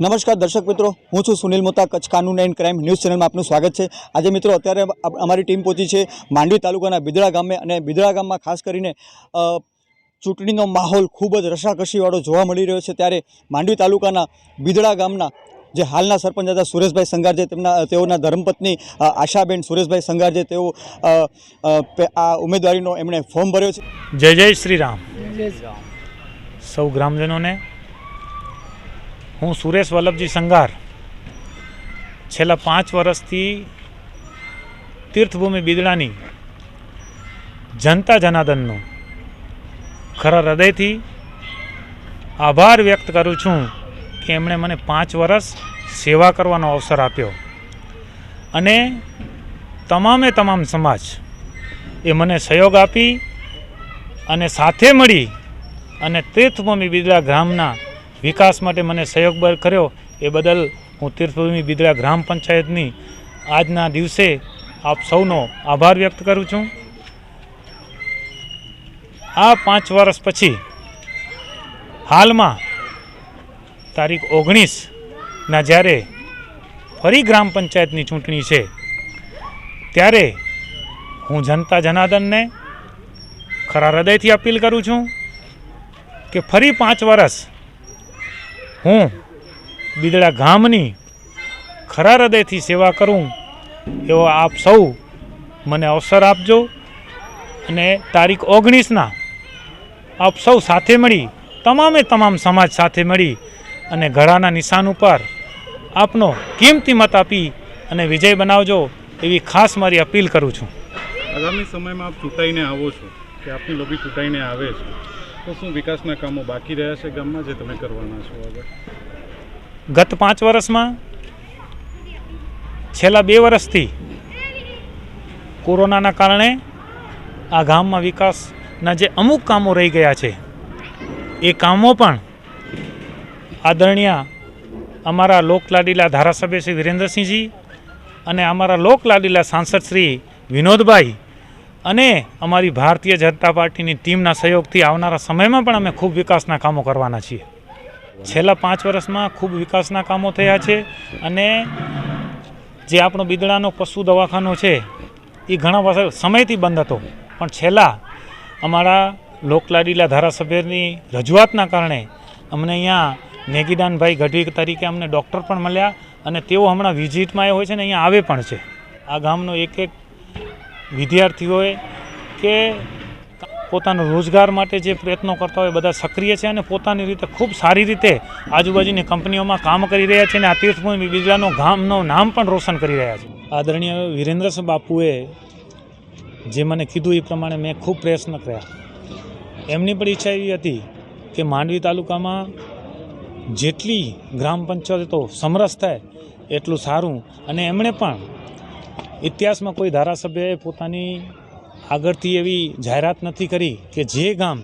નમસ્કાર દર્શક મિત્રો હું છું સુનિલ મોતા કચ્છ કાનૂન એન્ડ ક્રાઇમ ન્યૂઝ ચેનલમાં આપનું સ્વાગત છે. આજે મિત્રો અત્યારે અમારી ટીમ પહોંચી છે માંડવી તાલુકાના બિદડા ગામે અને બિદડા ગામમાં ખાસ કરીને ચૂંટણીનો માહોલ ખૂબ જ રસાકસીવાળો જોવા મળી રહ્યો છે. ત્યારે માંડવી તાલુકાના બિદડા ગામના જે હાલના સરપંચ હતા સુરેશભાઈ સંગાર છે તેમના તેઓના ધર્મપત્ની આશાબેન સુરેશભાઈ સંગાર છે તેઓ આ ઉમેદવારીનો એમણે ફોર્મ ભર્યો છે. જય જય શ્રી રામ. સૌ ગ્રામજનોને હું સુરેશ વલ્લભજી સંગાર. છેલ્લા પાંચ વર્ષથી તીર્થભૂમિ બિદડાની જનતા જનાર્દનનો ખરા હૃદયથી આભાર વ્યક્ત કરું છું કે એમણે મને પાંચ વર્ષ સેવા કરવાનો અવસર આપ્યો. અને તમામે તમામ સમાજ એ મને સહયોગ આપી અને સાથે મળી અને તીર્થભૂમિ બિદડા ગ્રામના વિકાસ માટે મને સહયોગ કર્યો, એ બદલ હું તીર્થભૂમિ બિદરા ગ્રામ પંચાયતની આજના દિવસે આપ સૌનો આભાર વ્યક્ત કરું છું. આ પાંચ વર્ષ પછી હાલમાં તારીખ ઓગણીસના જ્યારે ફરી ગ્રામ પંચાયતની ચૂંટણી છે, ત્યારે હું જનતા જનાર્દનને ખરા હૃદયથી અપીલ કરું છું કે ફરી પાંચ વર્ષ હું બિદડા ગામની ખરા હૃદયથી સેવા કરું એવો આપ સૌ મને અવસર આપજો અને તારીખ ઓગણીસના આપ સૌ સાથે મળી, તમામે તમામ સમાજ સાથે મળી અને ઘડાના નિશાન ઉપર આપનો કિંમતી મત આપી અને વિજય બનાવજો એવી ખાસ મારી અપીલ કરું છું. આગામી સમયમાં આપ ચૂંટાઈને આવો છો કે આપની લોબી ચૂંટાઈને આવે છે. તો શું વિકાસના કામો બાકી રહ્યા છે ગામમાં જે તમે કરવાના છો આગળ? ગત પાંચ વર્ષમાં, છેલ્લા બે વર્ષથી કોરોનાના કારણે આ ગામમાં વિકાસના જે અમુક કામો રહી ગયા છે, એ કામો પણ આદરણીય અમારા લોકલાડીલા ધારાસભ્ય શ્રી વિરેન્દ્રસિંહજી અને અમારા લોકલાડીલા સાંસદ શ્રી વિનોદભાઈ અને અમારી ભારતીય જનતા પાર્ટીની ટીમના સહયોગથી આવનારા સમયમાં પણ અમે ખૂબ વિકાસના કામો કરવાના છીએ. છેલ્લા પાંચ વર્ષમાં ખૂબ વિકાસના કામો થયા છે અને જે આપણો બિદડાનો પશુ દવાખાનો છે, એ ઘણા સમયથી બંધ હતો. પણ છેલ્લા અમારા લોકલાડીલા ધારાસભ્યની રજૂઆતના કારણે અમને અહીંયા નેગીદાનભાઈ ગઢવી તરીકે અમને ડૉક્ટર પણ મળ્યા અને તેઓ હમણાં વિઝિટમાં એ હોય છે ને, અહીંયા આવે પણ છે. આ ગામનો એક એક વિદ્યાર્થીઓએ કે પોતાનો રોજગાર માટે જે પ્રયત્નો કરતા હોય બધા સક્રિય છે અને પોતાની રીતે ખૂબ સારી રીતે આજુબાજુની કંપનીઓમાં કામ કરી રહ્યા છે અને આ તીર્થભૂમિ બિદડાનું ગામનું નામ પણ રોશન કરી રહ્યા છે. આદરણીય વિરેન્દ્રસિંહ બાપુએ જે મને કીધું એ પ્રમાણે મેં ખૂબ પ્રયત્ન કર્યા. એમની પણ ઈચ્છા એવી હતી કે માંડવી તાલુકામાં જેટલી ગ્રામ પંચાયતો સમરસ થાય એટલું સારું અને એમણે પણ ઇતિહાસમાં કોઈ ધારાસભ્યએ પોતાની આગળથી એવી જાહેરાત નથી કરી કે જે ગામ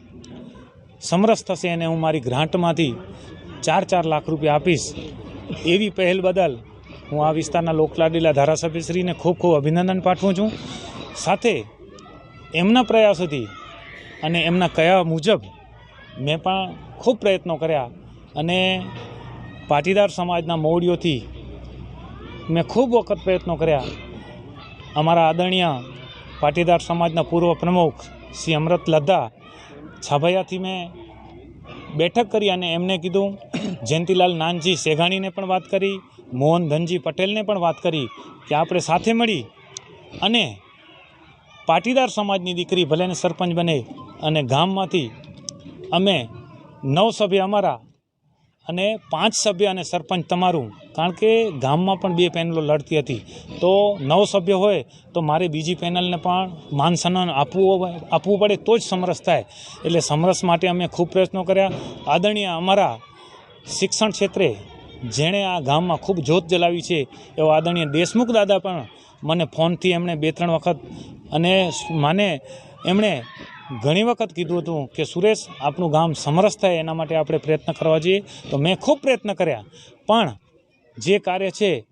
સમરસ થશે એને હું મારી ગ્રાન્ટમાંથી ચાર ચાર લાખ રૂપિયા આપીશ, એવી પહેલ બદલ હું આ વિસ્તારના લોકલાડીલા ધારાસભ્યશ્રીને ખૂબ ખૂબ અભિનંદન પાઠવું છું. સાથે એમના પ્રયાસોથી અને એમના કયા મુજબ મેં પણ ખૂબ પ્રયત્નો કર્યા અને પાટીદાર સમાજના મોવડીઓથી મેં ખૂબ વખત પ્રયત્નો કર્યા. અમારા આદરણીય પાટીદાર સમાજના પૂર્વ પ્રમુખ શ્રી અમૃત લદ્દા છાભૈયાથી મેં બેઠક કરી અને એમને કીધું, જયંતિલાલ નાનજી સેઘાણીને પણ વાત કરી, મોહન ધનજી પટેલને પણ વાત કરી કે આપણે સાથે મળી અને પાટીદાર સમાજની દીકરી ભલેને સરપંચ બને અને ગામમાંથી અમે નવ સભ્ય અમારા અને પાંચ સભ્ય અને સરપંચ તમારું, કારણ કે ગામમાં પણ બે પેનલો લડતી હતી. તો નવ સભ્ય હોય, તો મારે બીજી પેનલને પણ માન સન્માન આપવું આપવું પડે તો જ સમરસ થાય. એટલે સમરસ માટે અમે ખૂબ પ્રયત્નો કર્યા. આદરણીય અમારા શિક્ષણ ક્ષેત્રે જેણે આ ગામમાં ખૂબ જોત જલાવી છે, એવા આદરણીય દેશમુખ દાદા પણ મને ફોનથી એમણે બે ત્રણ વખત અને મને એમણે ઘણી વખત કીધું હતું કે, સુરેશ આપણું ગામ સમરસ થાય, એના માટે આપણે પ્રયત્ન કરવા જોઈએ. તો મેં ખૂબ પ્રયત્ન કર્યા. પણ જે કાર્ય છે,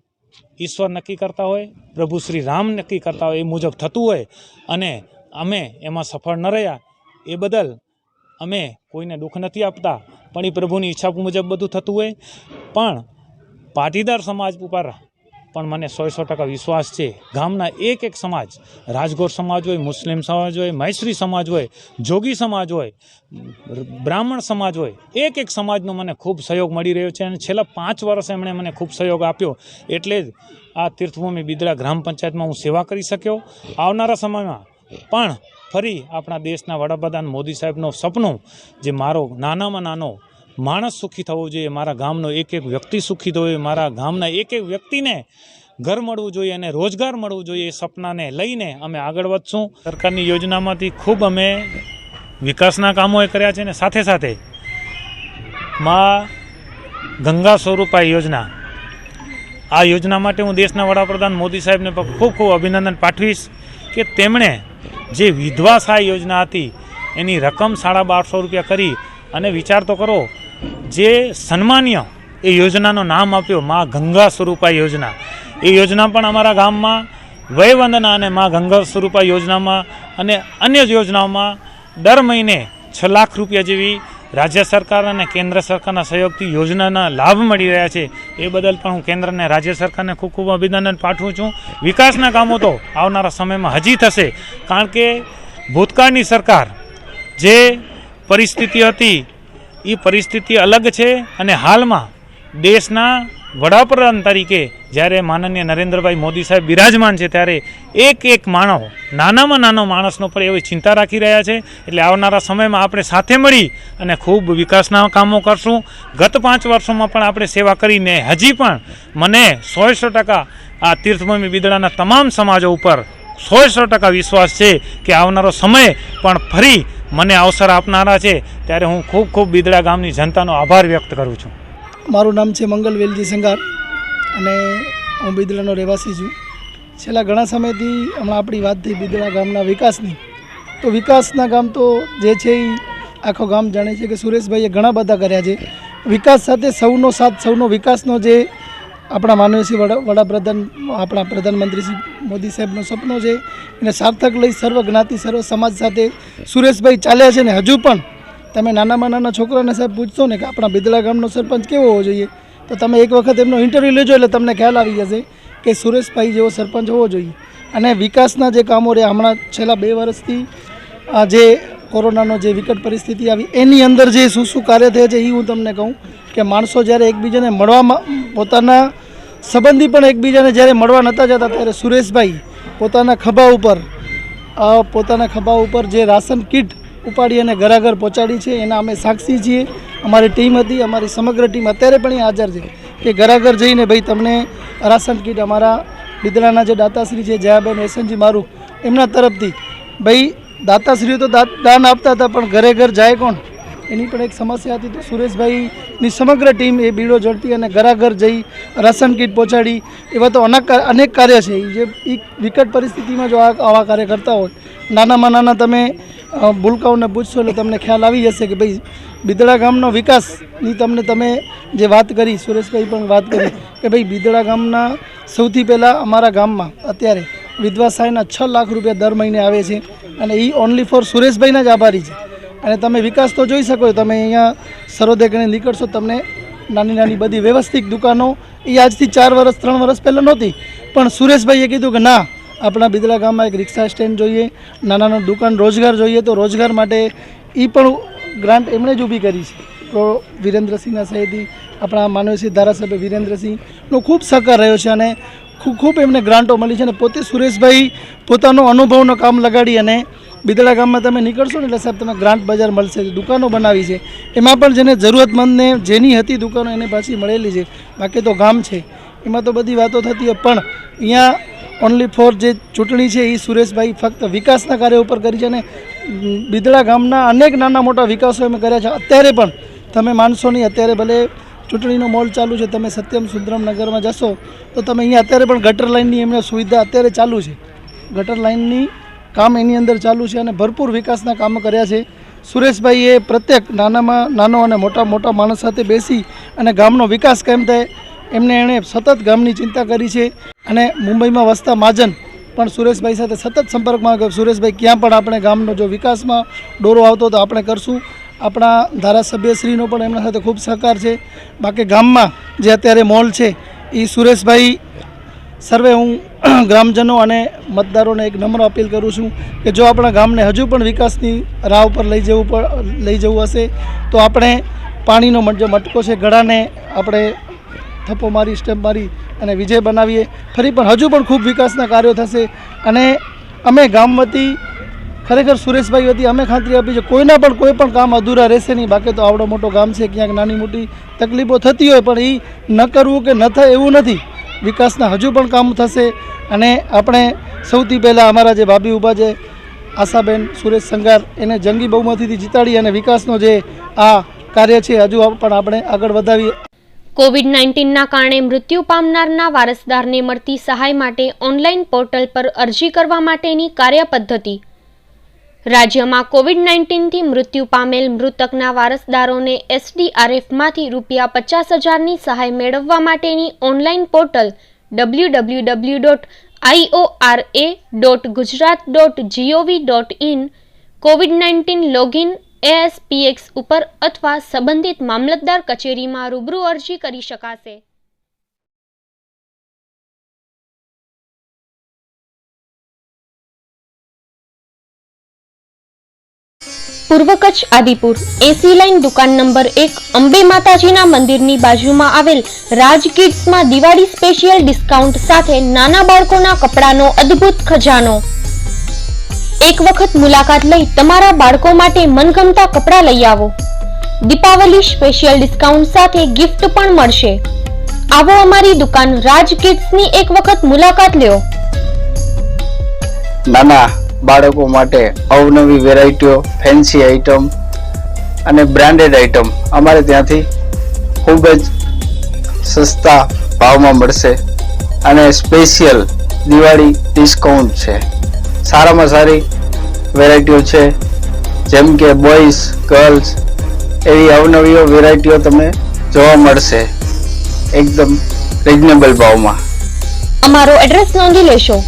ઈશ્વર નક્કી કરતા હોય, પ્રભુ શ્રી રામ નક્કી કરતા હોય, એ મુજબ થતું હોય, અને અમે એમાં સફળ ન રહ્યા, એ બદલ અમે કોઈને દુઃખ નથી આપતા, પણ એ પ્રભુની ઈચ્છા મુજબ બધું થતું હોય. પણ પાટીદાર સમાજ ઉપર પણ મને સો સો ટકા વિશ્વાસ છે. ગામના એક એક સમાજ, રાજગોર સમાજ હોય, મુસ્લિમ સમાજ હોય, મૈસરી સમાજ હોય, જોગી સમાજ હોય, બ્રાહ્મણ સમાજ હોય, એક એક સમાજનો મને ખૂબ સહયોગ મળી રહ્યો છે અને છેલ્લા પાંચ વર્ષ એમણે મને ખૂબ સહયોગ આપ્યો. એટલે જ આ તીર્થભૂમિ બિદડા ગ્રામ પંચાયતમાં હું સેવા કરી શક્યો. આવનારા સમયમાં પણ ફરી આપણા દેશના વડાપ્રધાન મોદી સાહેબનું સપનું, જે મારો નાનામાં નાનો માણસ સુખી થવો જોઈએ, મારા ગામનો એક એક વ્યક્તિ સુખી થવો જોઈએ, મારા ગામના એક એક વ્યક્તિને ઘર મળવું જોઈએ અને રોજગાર મળવું જોઈએ એ સપનાને લઈને અમે આગળ વધશું. સરકારની યોજનામાંથી ખૂબ અમે વિકાસના કામોએ કર્યા છે અને સાથે સાથે માં ગંગા સ્વરૂપા યોજના. આ યોજના માટે હું દેશના વડાપ્રધાન મોદી સાહેબને ખૂબ ખૂબ અભિનંદન પાઠવીશ કે તેમણે જે વિધવા સહાય યોજના હતી, એની રકમ સાડા બારસો રૂપિયા કરી અને વિચાર તો કરો જે સન્માન્ય એ યોજનાનું નામ આપ્યો, મા ગંગા સ્વરૂપા યોજના. એ યોજના પણ અમારા ગામમાં વયવંદના અને મા ગંગા સ્વરૂપા યોજનામાં અને અન્ય યોજનાઓમાં દર મહિને છ લાખ રૂપિયા જેવી રાજ્ય સરકાર અને કેન્દ્ર સરકારના સહયોગથી યોજનાના લાભ મળી રહ્યા છે. એ બદલ પણ હું કેન્દ્ર અને રાજ્ય સરકારને ખૂબ ખૂબ અભિનંદન પાઠવું છું. વિકાસના કામો તો આવનારા સમયમાં હજી થશે, કારણ કે ભૂતકાળની સરકાર જે પરિસ્થિતિ હતી એ પરિસ્થિતિ અલગ છે અને હાલમાં દેશના વડાપ્રધાન તરીકે જ્યારે માનનીય નરેન્દ્રભાઈ મોદી સાહેબ બિરાજમાન છે ત્યારે એક એક માણસ, નાનામાં નાનો માણસનો પર એવી ચિંતા રાખી રહ્યા છે. એટલે આવનારા સમયમાં આપણે સાથે મળી અને ખૂબ વિકાસના કામો કરશું. ગત પાંચ વર્ષોમાં પણ આપણે સેવા કરીને હજી પણ મને સો ટકા આ તીર્થભૂમિ બિદડાના તમામ સમાજો ઉપર સો સો ટકા વિશ્વાસ છે કે આવનારો સમય પણ ફરી મને અવસર આપનારા છે. ત્યારે હું ખૂબ ખૂબ બિદડા ગામની જનતાનો આભાર વ્યક્ત કરું છું. મારું નામ છે મંગલ વેલજી સંગાર અને હું બિદડાનો રહેવાસી છું. છેલ્લા ઘણા સમયથી હમણાં આપણી વાત થઈ બિદડા ગામના વિકાસની. તો વિકાસના કામ તો જે છે એ આખો ગામ જાણે છે કે સુરેશભાઈએ ઘણા બધા કર્યા છે. વિકાસ સાથે સૌનો સાથ, સૌનો વિકાસનો જે આપણા માનવીય શ્રી વડા વડાપ્રધાન, આપણા પ્રધાનમંત્રી શ્રી મોદી સાહેબનો સપનો છે. એને સાર્થક લઈ સર્વ જ્ઞાતિ, સર્વ સમાજ સાથે સુરેશભાઈ ચાલ્યા છે ને હજુ પણ તમે નાનામાં નાના છોકરાને સાહેબ પૂછશો ને કે આપણા બિદલા ગામનો સરપંચ કેવો હોવો જોઈએ, તો તમે એક વખત એમનો ઇન્ટરવ્યૂ લેજો એટલે તમને ખ્યાલ આવી જશે કે સુરેશભાઈ જેવો સરપંચ હોવો જોઈએ. અને વિકાસના જે કામો રહ્યા, હમણાં છેલ્લા બે વર્ષથી જે કોરોનાનો જે વિકટ પરિસ્થિતિ આવી, એની અંદર જે શું શું કાર્ય થયા છે એ હું તમને કહું કે માણસો જ્યારે એકબીજાને મળવામાં, પોતાના સંબંધી પણ એકબીજાને જ્યારે મળવા નહોતા જતા, ત્યારે સુરેશભાઈ પોતાના ખભા ઉપર પોતાના ખભા ઉપર જે રાશન કીટ ઉપાડી અને ઘરાઘર પહોંચાડી છે, એના અમે સાક્ષી છીએ. અમારી ટીમ હતી, અમારી સમગ્ર ટીમ અત્યારે પણ હાજર છે કે ઘરાઘર જઈને ભાઈ તમને રાશન કીટ અમારા બિદડાના જે દાતાશ્રી છે, જયાબેન એસનજી મારું, એમના તરફથી ભાઈ દાતાશ્રીઓ તો દાન આપતા હતા, પણ ઘરે ઘર જાય કોણ? એની પણ એક સમસ્યા હતી તો સુરેશભાઈની સમગ્ર ટીમ એ બીડો ઝડપી અને ઘરાઘર જઈ રાશન કીટ પહોંચાડી. એવા તો અનેક અનેક કાર્ય છે. જે વિકટ પરિસ્થિતિમાં જો આવા કાર્ય કરતા હોય, નાનામાં નાના તમે ભૂલકાઓને પૂછશો એટલે તમને ખ્યાલ આવી જશે કે ભાઈ બિદડા ગામનો વિકાસની તમને તમે જે વાત કરી, સુરેશભાઈ પણ વાત કરી કે ભાઈ બિદડા ગામના સૌથી પહેલાં અમારા ગામમાં, અત્યારે વિધવા સહાયના છ લાખ રૂપિયા દર મહિને આવે છે અને એ ઓનલી ફોર સુરેશભાઈના જ આભારી છે. અને તમે વિકાસ તો જોઈ શકો તમે અહીંયા સરોદે કરીને નીકળશો, તમને નાની નાની બધી વ્યવસ્થિત દુકાનો એ આજથી ચાર વર્ષ ત્રણ વર્ષ પહેલાં નહોતી. પણ સુરેશભાઈએ કીધું કે ના, આપણા બિદલા ગામમાં એક રિક્ષા સ્ટેન્ડ જોઈએ નાના નાનું દુકાન રોજગાર જોઈએ, તો રોજગાર માટે એ પણ ગ્રાન્ટ એમણે જ ઊભી કરી છે. તો વિરેન્દ્રસિંહના સહિત આપણા માનવસિંહ ધારાસભ્ય વિરેન્દ્રસિંહનો ખૂબ સહકાર રહ્યો છે અને ખૂબ ખૂબ એમને ગ્રાન્ટો મળી છે અને પોતે સુરેશભાઈ પોતાનો અનુભવનો કામ લગાડી અને બિદડા ગામમાં તમે નીકળશો ને એટલે સાહેબ તમે ગ્રાન્ટ બજાર મળશે, દુકાનો બનાવી છે. એમાં પણ જેને જરૂરતમંદને જેની હતી દુકાનો એને પાછી મળેલી છે. બાકી તો ગામ છે. એમાં તો બધી વાતો થતી હોય, પણ અહીંયા ઓનલી ફોર જે ચૂંટણી છે એ સુરેશભાઈ ફક્ત વિકાસના કાર્ય ઉપર કરી છે અને બિદડા ગામના અનેક નાના મોટા વિકાસો એમ કર્યા છે. અત્યારે પણ તમે માનશો નહીં, અત્યારે ભલે ચૂંટણીનો મોલ ચાલુ છે, તમે સત્યમ સુંદરમ નગરમાં જશો, તો તમે અહીંયા અત્યારે પણ ગટર લાઇનની એમને સુવિધા અત્યારે ચાલુ છે. ગટર લાઇનની કામ એની અંદર ચાલુ છે અને ભરપૂર વિકાસના કામો કર્યા છે. સુરેશભાઈએ પ્રત્યેક નાનામાં નાનો અને મોટા મોટા માણસ સાથે બેસી અને ગામનો વિકાસ કેમ થાય, એમને એણે સતત ગામની ચિંતા કરી છે. અને મુંબઈમાં વસતા મહાજન પણ સુરેશભાઈ સાથે સતત સંપર્કમાં સુરેશભાઈ, ક્યાં પણ આપણે ગામનો જો વિકાસમાં ડોરો આવતો તો આપણે કરશું. આપણા ધારાસભ્યશ્રીનો પણ એમના સાથે ખૂબ સહકાર છે. બાકી ગામમાં જે અત્યારે મોલ છે એ સુરેશભાઈ સર્વે હું ગ્રામજનો અને મતદારોને એક નમ્ર અપીલ કરું છું કે જો આપણા ગામને હજુ પણ વિકાસની રાહ ઉપર લઈ જવું પણ લઈ જવું હશે, તો આપણે પાણીનો જે મટકો છે, ગળાને આપણે થપ્પો મારી સ્ટેપ મારી અને વિજય બનાવીએ. ફરી પણ હજુ પણ ખૂબ વિકાસના કાર્યો થશે અને અમે ગામ વતી ખરેખર સુરેશભાઈ હતી, અમે ખાતરી આપી છે. કોઈના પણ, કોઈ પણ કામ અધૂરા રહેશે નહીં. બાકી તો આવડો મોટો ગામ છે, ક્યાંક નાની મોટી તકલીફો થતી હોય, પણ એ ન કરવું કે ન થાય એવું નથી. વિકાસના હજુ પણ કામ થશે અને આપણે સૌથી પહેલાં અમારા જે ભાભી ઊભા છે, આશાબેન સુરેશ સંગાર, એને જંગી બહુમતીથી જીતાડી અને વિકાસનો જે આ કાર્ય છે, હજુ પણ આપણે આગળ વધાવીએ. કોવિડ નાઇન્ટીનના કારણે મૃત્યુ પામનારના વારસદારને મળતી સહાય માટે ઓનલાઈન પોર્ટલ પર અરજી કરવા માટેની કાર્યપદ્ધતિ રાજ્યમાં કોવિડ નાઇન્ટીનથી મૃત્યુ પામેલ મૃતકના વારસદારોને એસડીઆરએફમાંથી રૂપિયા પચાસ હજારની સહાય મેળવવા માટેની online portal W W W dot IORA dot Gujarat dot GOV dot in COVID nineteen login ASPX ઉપર અથવા સંબંધિત મામલતદાર કચેરીમાં રૂબરૂ અરજી કરી શકાશે. પૂર્વ કચ્છ આદિપુર એસી લાઇન દુકાન નંબર એક અંબે માતાજીના મંદિરની બાજુમાં આવેલ રાજ કિડ્સમાં દિવાળી સ્પેશિયલ ડિસ્કાઉન્ટ સાથે નાના બાળકોના કપડાનો અદ્ભુત ખજાનો. એક વખત મુલાકાત લઈ તમારા બાળકો માટે મનગમતા કપડાં લઈ આવો. દીપાવલી સ્પેશિયલ ડિસ્કાઉન્ટ સાથે ગિફ્ટ પણ મળશે. આવો અમારી દુકાન રાજ કિડ્સની એક વખત મુલાકાત લ્યો. નાના બાળકો માટે અવનવી વેરાયટીઓ ફેન્સી આઇટમ અને બ્રાન્ડેડ આઇટમ અમારે ત્યાંથી ખૂબ જ સસ્તા ભાવમાં મળશે અને સ્પેશિયલ દિવાળી ડિસ્કાઉન્ટ છે. સારામાં સારી વેરાયટીઓ છે, જેમ કે બોયઝ ગર્લ્સ એવી અવનવીઓ વેરાયટીઓ તમને જોવા મળશે એકદમ રિઝનેબલ ભાવમાં. અમારો એડ્રેસ નોંધી લેશો.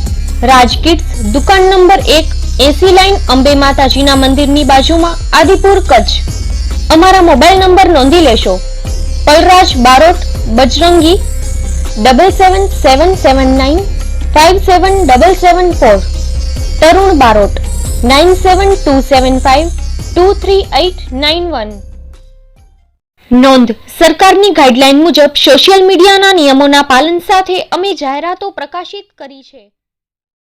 રાજ કિડ્સ દુકાન નંબર એક, એસી લાઇન, અંબે માતાજીના મંદિરની બાજુમાં, આદિપુર કચ્છ. અમારા મોબાઈલ નંબર નોંધી લેશો. Palraj Barot, Bajrangi double seven seven seven nine five seven double seven four Tarun Barot nine seven two seven five two three eight nine one નોંધ, સરકારની ગાઈડલાઈન મુજબ સોશિયલ મીડિયાના નિયમોના પાલન સાથે અમે જાહેરાતો પ્રકાશિત કરી છે.